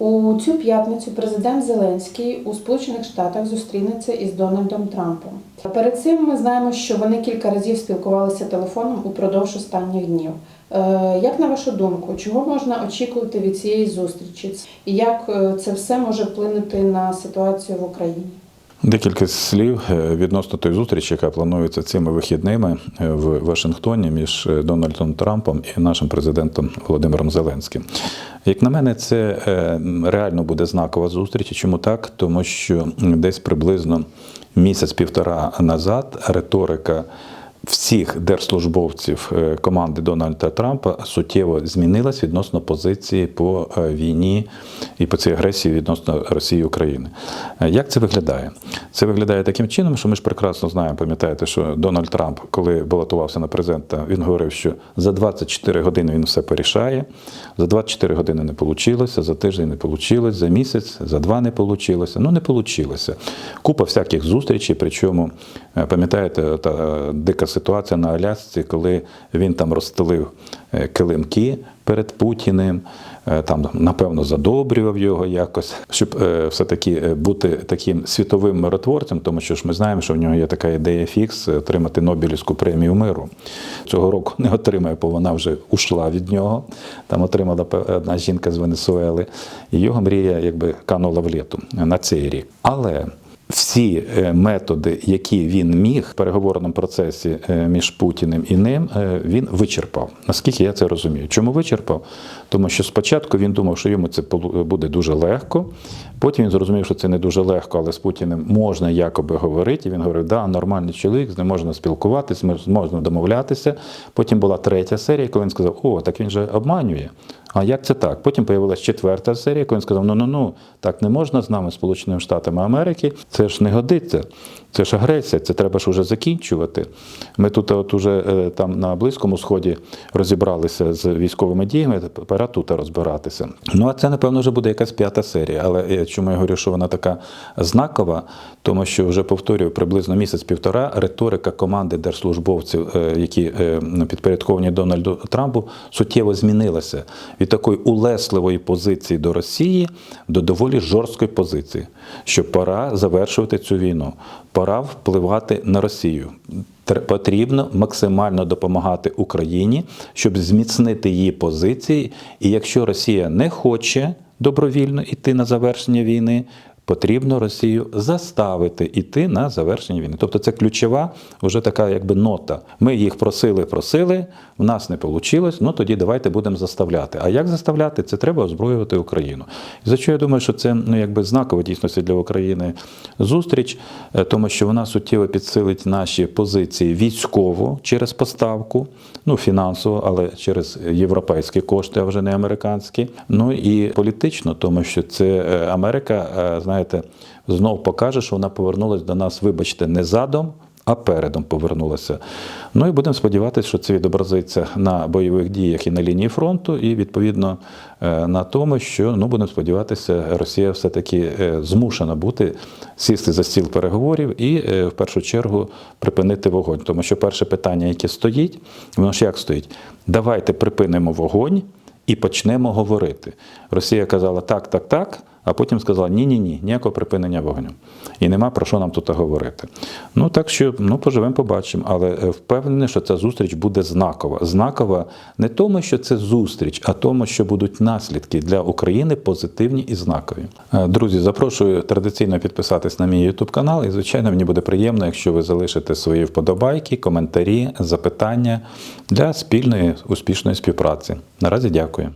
У цю п'ятницю президент Зеленський у Сполучених Штатах зустрінеться із Дональдом Трампом. Перед цим ми знаємо, що вони кілька разів спілкувалися телефоном упродовж останніх днів. Е, Як на вашу думку, чого можна очікувати від цієї зустрічі? І як е, це все може вплинути на ситуацію в Україні? Декілька слів е, відносно тої зустрічі, яка планується цими вихідними е, в Вашингтоні між е, Дональдом Трампом і нашим президентом Володимиром Зеленським. Як на мене, це реально буде знакова зустріч. Чому так? Тому що десь приблизно місяць-півтора назад риторика всіх держслужбовців е, команди Дональда Трампа суттєво змінилась відносно позиції по е, війні і по цій агресії відносно Росії і України. Е, Як це виглядає? Це виглядає таким чином, що ми ж прекрасно знаємо, пам'ятаєте, що Дональд Трамп, коли балотувався на президента, він говорив, що за 24 години він все порішає. За 24 години не вийшло, за тиждень не вийшло, за місяць, за два не вийшло. Ну не вийшло. Купа всяких зустрічей, причому, пам'ятаєте, та дика ситуація на Алясці, коли він там розстелив е, килимки перед Путіним, е, там, напевно, задобрював його якось, щоб е, все-таки е, бути таким світовим миротворцем, тому що ж ми знаємо, що в нього є така ідея фікс отримати Нобелівську премію миру. Цього року не отримає, бо вона вже ушла від нього. Там отримала одна жінка з Венесуели. І його мрія якби канула в літу на цей рік. Але всі е, методи, які він міг в переговорному процесі е, між Путіним і ним, е, він вичерпав. Наскільки я це розумію? Чому вичерпав? Тому що спочатку він думав, що йому це буде дуже легко. Потім він зрозумів, що це не дуже легко, але з Путіним можна якоби говорити. І він говорив, да, нормальний чоловік, з ним можна спілкуватися, можна домовлятися. Потім була третя серія, коли він сказав, о, так він же обманює. А як це так? Потім появилась четверта серія, коли він сказав: ну ну ну так не можна з нами, Сполученими Штатами Америки, це ж не годиться, це ж агресія, це треба ж уже закінчувати. Ми тут от уже е, там на Близькому Сході розібралися з військовими діями, пора тут розбиратися. Ну а це, напевно, вже буде якась п'ята серія. Але е, чому я говорю, що вона така знакова? Тому що вже повторюю, приблизно місяць-півтора риторика команди держслужбовців, е, які е, підпорядковані Дональду Трампу, суттєво змінилася від такої улесливої позиції до Росії до доволі жорсткої позиції, що пора завершувати цю війну, пора впливати на Росію. Тр- Потрібно максимально допомагати Україні, щоб зміцнити її позиції. І якщо Росія не хоче добровільно йти на завершення війни, потрібно Росію заставити йти на завершення війни. Тобто це ключова вже така якби нота. Ми їх просили, просили, в нас не вийшло, ну тоді давайте будемо заставляти. А як заставляти? Це треба озброювати Україну. За що я думаю, що це ну якби знакова дійсності для України зустріч, е, тому що вона суттєво підсилить наші позиції військово через поставку, ну фінансово, але через європейські кошти, а вже не американські. Ну і політично, тому що це е, Америка, е, знаєте, знов покаже, що вона повернулася до нас, вибачте, не задом. А передом повернулася. Ну і будемо сподіватися, що це відобразиться на бойових діях і на лінії фронту, і відповідно е, на тому, що ну будемо сподіватися, Росія все-таки е, змушена бути сісти за стіл переговорів і е, в першу чергу припинити вогонь. Тому що перше питання, яке стоїть, воно ж як стоїть? Давайте припинимо вогонь і почнемо говорити. Росія казала так, так, так. А потім сказала ні, ні, ні, ніякого припинення вогню. І нема про що нам тут говорити. Ну так що ну поживемо, побачимо. Але е, впевнений, що ця зустріч буде знакова. Знакова не тому, що це зустріч, а тому, що будуть наслідки для України позитивні і знакові. Е, Друзі, запрошую традиційно підписатись на мій YouTube канал. І звичайно, мені буде приємно, якщо ви залишите свої вподобайки, коментарі, запитання для спільної успішної співпраці. Наразі дякую.